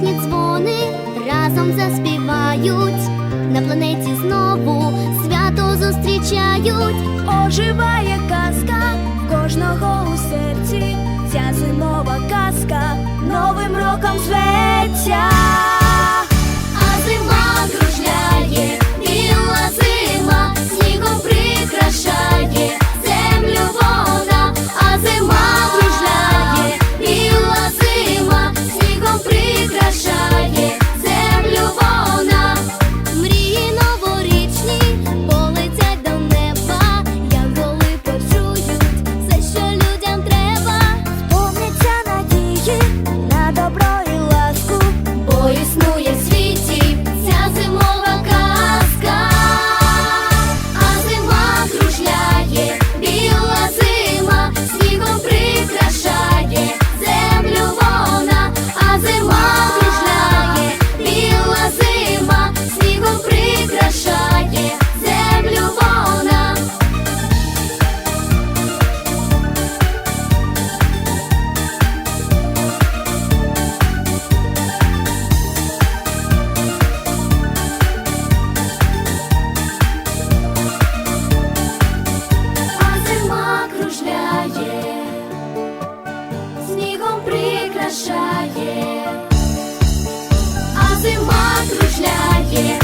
музичні дзвони разом заспівають, на планеті знову свято зустрічають, оживає казка в кожного у серці, ця зимова казка новим роком зве. вражає, а зима кружляє.